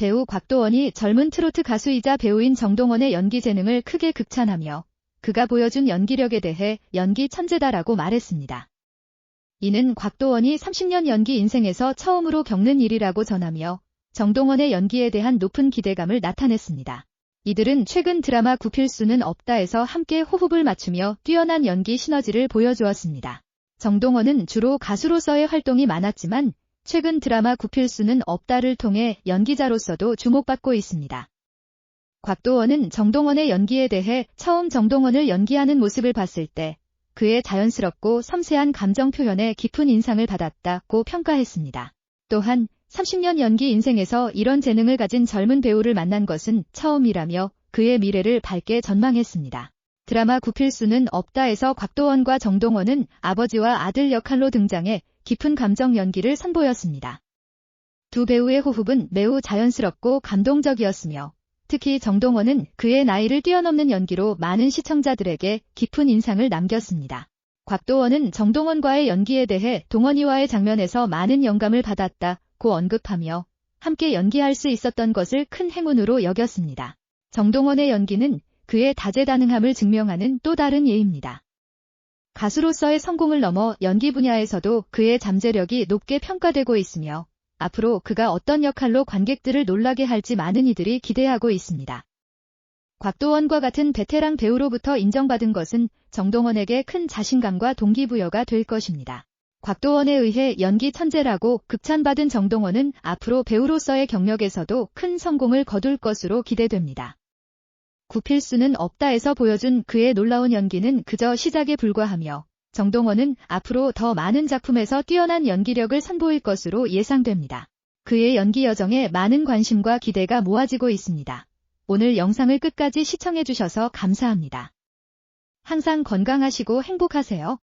배우 곽도원이 젊은 트로트 가수이자 배우인 정동원의 연기 재능을 크게 극찬하며 그가 보여준 연기력에 대해 연기 천재다라고 말했습니다. 이는 곽도원이 30년 연기 인생에서 처음으로 겪는 일이라고 전하며 정동원의 연기에 대한 높은 기대감을 나타냈습니다. 이들은 최근 드라마 구필수는 없다에서 함께 호흡을 맞추며 뛰어난 연기 시너지를 보여주었습니다. 정동원은 주로 가수로서의 활동이 많았지만 최근 드라마 구필수는 없다를 통해 연기자로서도 주목받고 있습니다. 곽도원은 정동원의 연기에 대해 처음 정동원을 연기하는 모습을 봤을 때 그의 자연스럽고 섬세한 감정 표현에 깊은 인상을 받았다고 평가했습니다. 또한 30년 연기 인생에서 이런 재능을 가진 젊은 배우를 만난 것은 처음이라며 그의 미래를 밝게 전망했습니다. 드라마 구필수는 없다에서 곽도원과 정동원은 아버지와 아들 역할로 등장해 깊은 감정 연기를 선보였습니다. 두 배우의 호흡은 매우 자연스럽고 감동적이었으며 특히 정동원은 그의 나이를 뛰어넘는 연기로 많은 시청자들에게 깊은 인상을 남겼습니다. 곽도원은 정동원과의 연기에 대해 동원이와의 장면에서 많은 영감을 받았다고 언급하며 함께 연기할 수 있었던 것을 큰 행운으로 여겼습니다. 정동원의 연기는 그의 다재다능함을 증명하는 또 다른 예입니다. 가수로서의 성공을 넘어 연기 분야에서도 그의 잠재력이 높게 평가되고 있으며 앞으로 그가 어떤 역할로 관객들을 놀라게 할지 많은 이들이 기대하고 있습니다. 곽도원과 같은 베테랑 배우로부터 인정받은 것은 정동원에게 큰 자신감과 동기부여가 될 것입니다. 곽도원에 의해 연기 천재라고 극찬받은 정동원은 앞으로 배우로서의 경력에서도 큰 성공을 거둘 것으로 기대됩니다. 구필수는 없다에서 보여준 그의 놀라운 연기는 그저 시작에 불과하며 정동원은 앞으로 더 많은 작품에서 뛰어난 연기력을 선보일 것으로 예상됩니다. 그의 연기 여정에 많은 관심과 기대가 모아지고 있습니다. 오늘 영상을 끝까지 시청해주셔서 감사합니다. 항상 건강하시고 행복하세요.